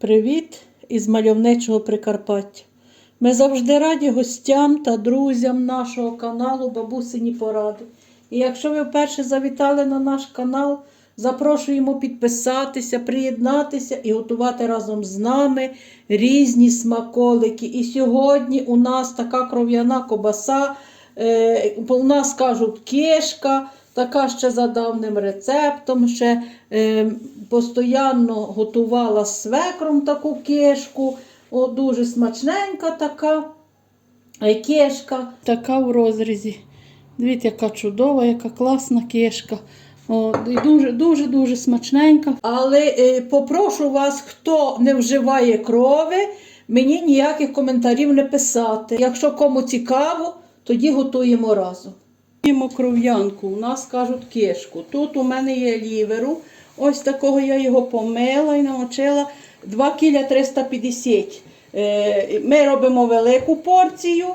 Привіт із мальовничого Прикарпаття. Ми завжди раді гостям та друзям нашого каналу Бабусині Поради. І якщо ви вперше завітали на наш канал, запрошуємо підписатися, приєднатися і готувати разом з нами різні смаколики. І сьогодні у нас така кров'яна кобаса, е, у нас кажуть кишка, така ще за давним рецептом. Ще е, постійно готувала з свекром таку кишку. О, дуже смачненька така е, кишка. Така в розрізі. Дивіться, яка чудова, яка класна кишка. О, дуже, дуже, дуже смачненька. Але е, попрошу вас, хто не вживає крови, мені ніяких коментарів не писати. Якщо кому цікаво, тоді готуємо разом. Готуємо кров'янку, у нас кажуть кишку. Тут у мене є ліверу. Ось такого я його помила і намочила 2 кіля 350. Е, Ми робимо велику порцію,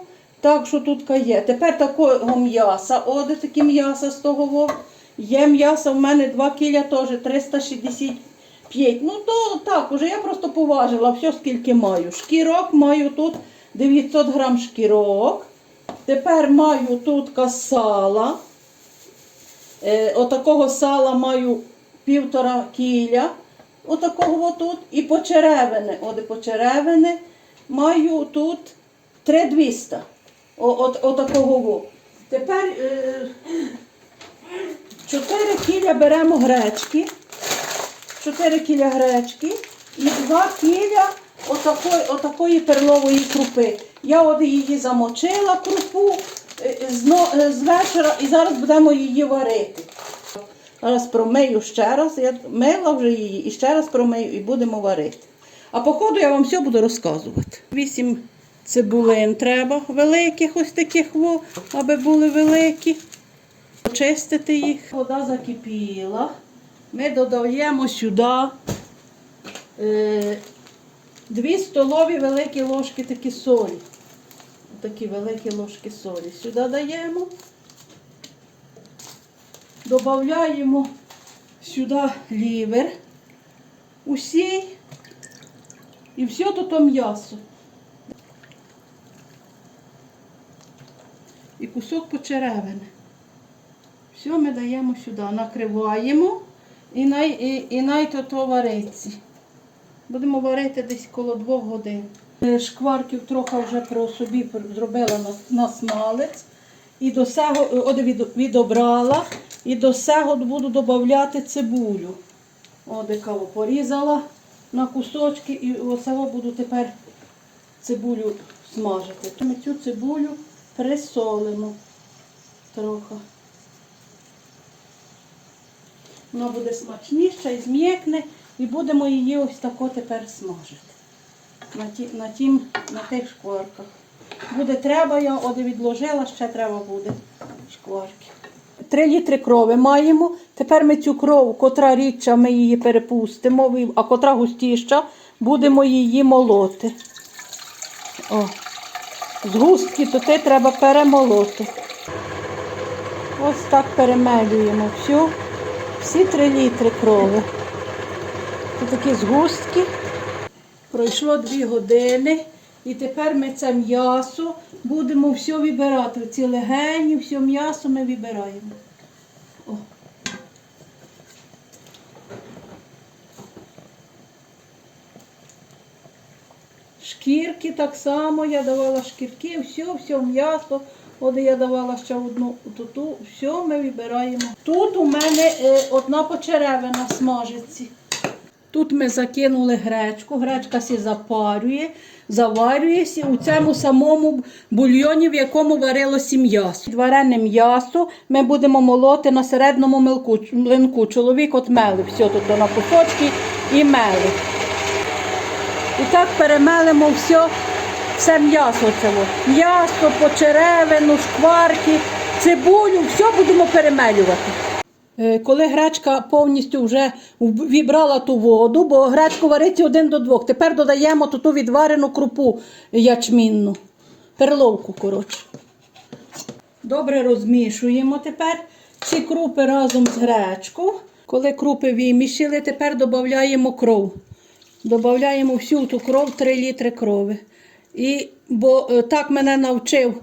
так що тут є. Тепер такого м'яса, оде такі м'яса з того. Є м'ясо в мене 2 кіля теж 365. Ну то так, уже я просто поважила все, скільки маю. Шкірок маю тут 900 грам шкірок. Тепер маю тут сала. Е, отакого сала маю півтора кіля. Отакого тут. І почеревини. От почеревини маю тут 3200. О, от, отакого. Тепер е, 4 кіля беремо гречки. 4 кіля гречки і 2 кіля отакої, отакої перлової крупи. Я от її замочила крупу е, зно- е, з вечора і зараз будемо її варити. Зараз промию ще раз, я мила вже її і ще раз промию і будемо варити. А по ходу я вам все буду розказувати. Вісім цибулин треба, великих ось таких, аби були великі. Очистити їх. Вода закипіла. Ми додаємо сюди дві столові великі ложки такі солі. Такі великі ложки солі. Сюди даємо. Додаємо сюди лівер усій і все тут м'ясо. І кусок почеревини. Все ми даємо сюди, накриваємо і най, і, і най то вариться. Будемо варити десь коло двох годин. Е, Шкварків трохи вже про собі зробила на, смалець. І до цього е, от відобрала. І до цього буду додати цибулю. От яка порізала на кусочки і оцього буду тепер цибулю смажити. Ми цю цибулю присолимо трохи. Вона буде смачніша і зм'якне, і будемо її ось тако тепер смажити. На, ті, на, тім, на тих шкварках. Буде треба, я от відложила, ще треба буде шкварки. Три літри крови маємо. Тепер ми цю кров, котра рідша, ми її перепустимо, а котра густіша, будемо її молоти. О. Згустки то те треба перемолоти. Ось так перемелюємо всю, всі три літри крови. Такі згустки. Пройшло дві години. І тепер ми це м'ясо будемо все вибирати. Ці легені, все м'ясо ми вибираємо. О. Шкірки так само, я давала шкірки, все, все м'ясо. От я давала ще одну туту, все ми вибираємо. Тут у мене е, одна почеревина смажиться. Тут ми закинули гречку, гречка сі запарює, заварюється у цьому самому бульйоні, в якому варилося м'ясо. Варене м'ясо ми будемо молоти на середньому милку, млинку. Чоловік от мели все тут на кусочки і мели. І так перемелимо все, все м'ясо. М'ясо, почеревину, шкварки, цибулю, все будемо перемелювати. Е, Коли гречка повністю вже вібрала ту воду, бо гречку вариться один до двох. Тепер додаємо ту, відварену крупу ячмінну, перловку, коротше. Добре розмішуємо тепер ці крупи разом з гречкою. Коли крупи вимішали, тепер додаємо кров. Додаємо всю ту кров 3 літри крови. І, бо е, так мене навчив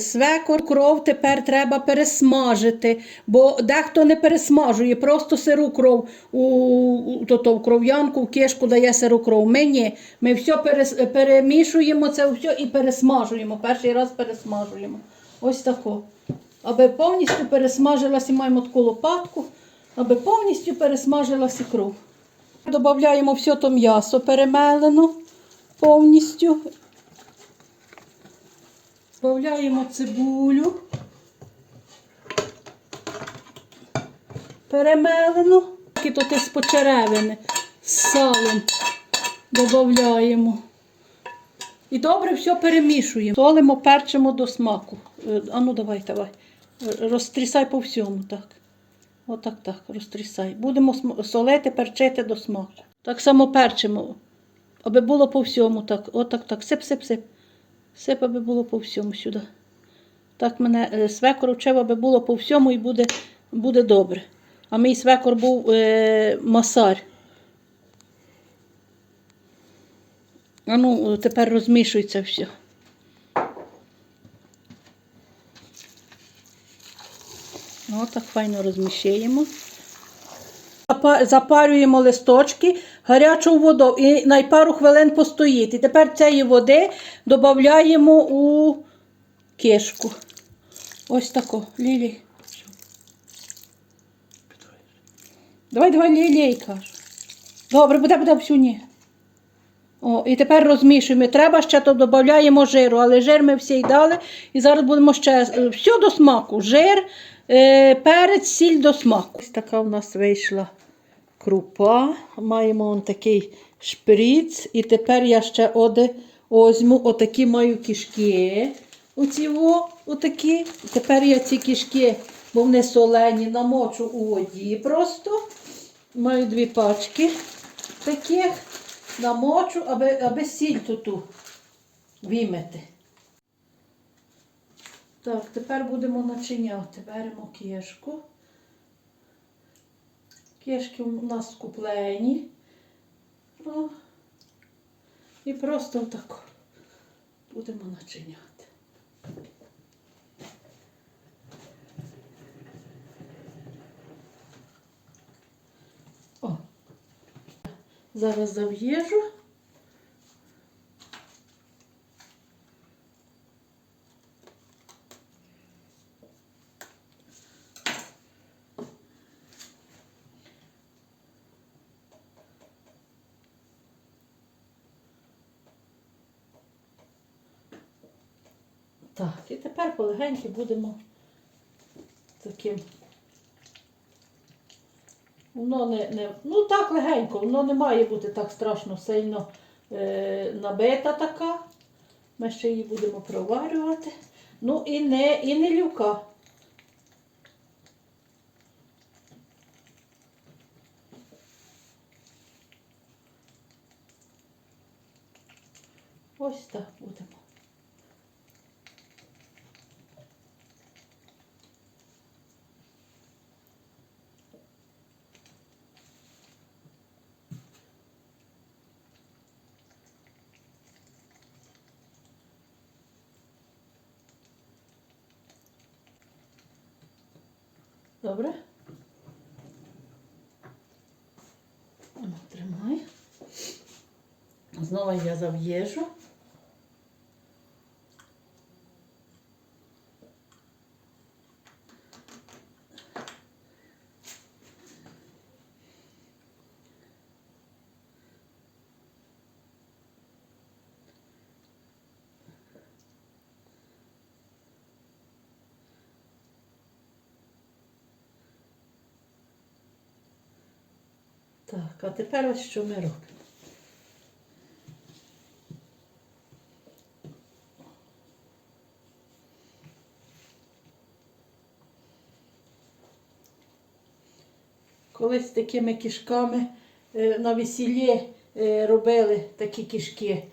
свекор, кров тепер треба пересмажити, бо дехто не пересмажує, просто сиру кров у, то, то, в кров'янку, в кишку дає сиру кров. Ми ні. Ми все перес, перемішуємо це все і пересмажуємо. Перший раз пересмажуємо. Ось тако. Аби повністю пересмажилася, маємо таку лопатку, аби повністю пересмажилася кров. Додаємо все то м'ясо перемелено повністю. Додаємо цибулю. Перемелену. І тут із почеревини з салом додаємо. І добре все перемішуємо. Солимо, перчимо до смаку. Е, А ну давай, давай. Е, Розтрісай по всьому, так. Отак, так, розтрісай. Будемо солити, перчити до смаку. Так само перчимо, аби було по всьому, так. Отак, так. Сип, сип, сип. Сип, було по всьому сюди. Так мене е, свекор вчив, аби було по всьому і буде, буде добре. А мій свекор був е, масар. Ну, тепер розмішується все. Ну, так файно розмішуємо. Запа- Запарюємо листочки гарячу воду і на пару хвилин постоїть. І тепер цієї води додаємо у кишку. Ось тако. Лілі. Давай, давай, лілій, кажу. Добре, буде, буде всю ні. О, і тепер розмішуємо. Треба ще то додаємо жиру, але жир ми всі й дали. І зараз будемо ще е, все до смаку. Жир, е, перець, сіль до смаку. Ось така у нас вийшла крупа. Маємо он такий шприц. І тепер я ще оде озьму отакі маю кішки. Оці во, отакі. Тепер я ці кішки, бо вони солені, намочу у воді просто. Маю дві пачки таких намочу, аби, аби сіль тут вимити. Так, тепер будемо начиняти. Беремо кишку. Кишки у нас куплені. О. І просто так будемо начиняти. О. Зараз зав'єжу. Так, і тепер полегеньки будемо таким. Воно не, не, ну так легенько, воно не має бути так страшно сильно е, набита така. Ми ще її будемо проварювати. Ну і не, і не люка. Ось так будемо. Добре? Тримай. Знову я зав'єжу. Так, а тепер ось що ми робимо. Колись такими кішками е, на весіллі е, робили такі кішки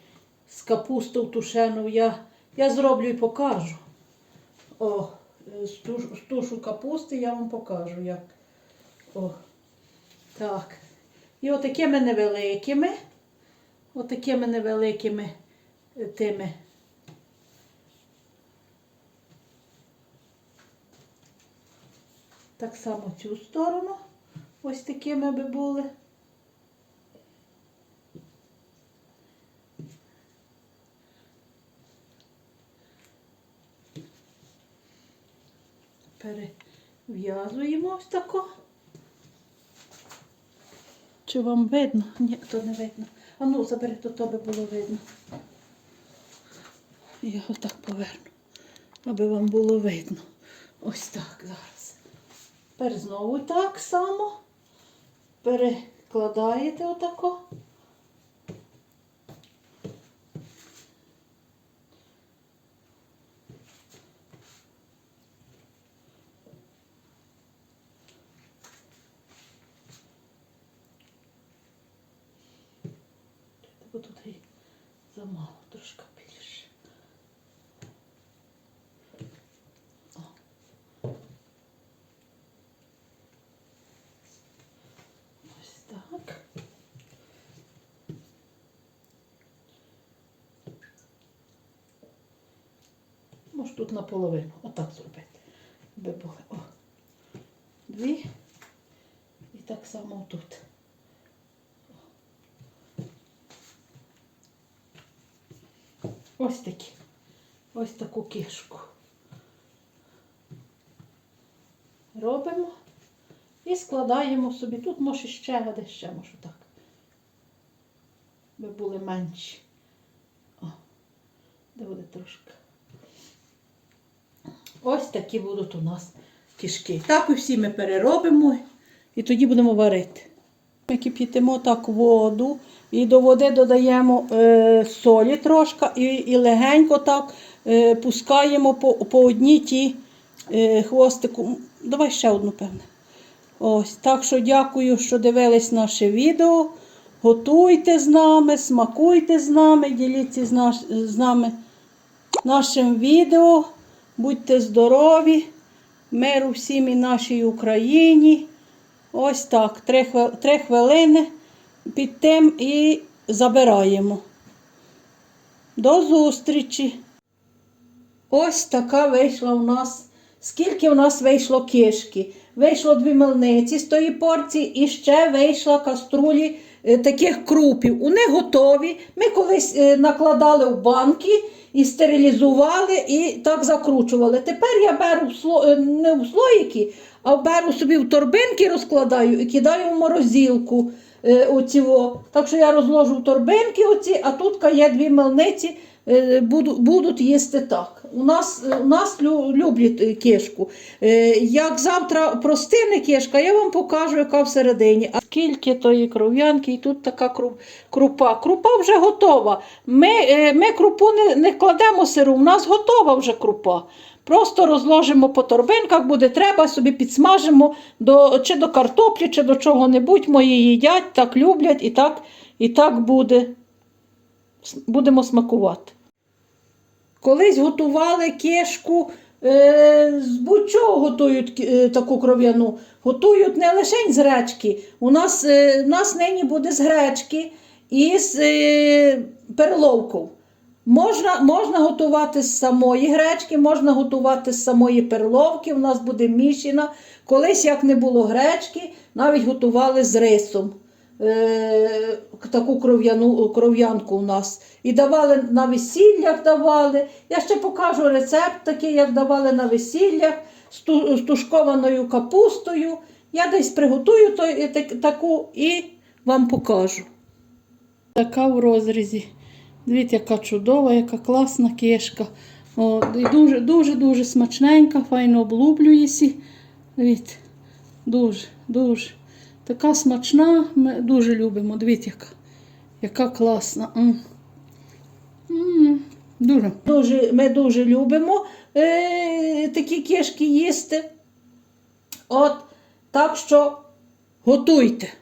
з капустою тушену. Я, я зроблю і покажу. О, е, з тушу капусти я вам покажу як. О, так. І отакими невеликими, отакими невеликими е, тими. Так само цю сторону. Ось такими би були. Перев'язуємо ось тако. Чи вам видно? Ні, то не видно. А ну, забери, то тобі було видно. Я його так поверну, аби вам було видно. Ось так зараз. Тепер знову так само. Перекладаєте отако. Бо тут і замало трошки більше. О. Ось так. Може тут наполовину. Отак зробити. Би були. О. Дві. І так само тут. Ось такі. Ось таку кишку. Робимо і складаємо собі. Тут може ще, де ще може так. Би були менші. О, де буде трошки. Ось такі будуть у нас кишки. Так і всі ми переробимо і тоді будемо варити. Ми кип'ятимо так воду і до води додаємо е, солі трошки і, і легенько так е, пускаємо по, по одній ті е, хвостику. Давай ще одну, певне. Ось, так що дякую, що дивились наше відео. Готуйте з нами, смакуйте з нами, діліться з, наш, з нами нашим відео. Будьте здорові, миру всім і нашій Україні. Ось так, три, три хвилини під тим і забираємо. До зустрічі! Ось така вийшла у нас. Скільки у нас вийшло кишки? Вийшло дві мельниці з тої порції і ще вийшла каструлі е, таких крупів. Вони готові. Ми колись е, накладали в банки і стерилізували, і так закручували. Тепер я беру е, не в слоїки, а беру собі в торбинки, розкладаю і кидаю в морозилку. Е, оці. Так що я розложу торбинки оці, а тут є дві мельниці, будуть їсти так. У нас, у нас люблять е, кишку. Е, Як завтра простине кишка, я вам покажу, яка всередині. А скільки тої кров'янки, і тут така крупа. Крупа вже готова. Ми, е, ми крупу не, не кладемо сиру, у нас готова вже крупа. Просто розложимо по торбинках, буде треба, собі підсмажимо до, чи до картоплі, чи до чого-небудь. Мої їдять, так люблять і так, і так буде. Будемо смакувати. Колись готували кишку, е, з будь-чого готують е, таку кров'яну. Готують не лише з гречки. У нас, е, у нас нині буде з гречки і з е, перловкою. Можна, можна готувати з самої гречки, можна готувати з самої перловки. У нас буде мішіна. Колись, як не було гречки, навіть готували з рисом. Е, таку кров'яну, кров'янку у нас. І давали на весіллях давали. Я ще покажу рецепт такий, як давали на весіллях з, тушкованою капустою. Я десь приготую то, і так- таку і вам покажу. Така в розрізі. Дивіться, яка чудова, яка класна кишка. О, і дуже, дуже, дуже смачненька, файно облублюється. Дивіться, дуже, дуже. Така смачна, ми дуже любимо. Дивіться, яка, яка класна. М. М, Дуже. Дуже, ми дуже любимо е, такі кишки їсти. От, так що готуйте.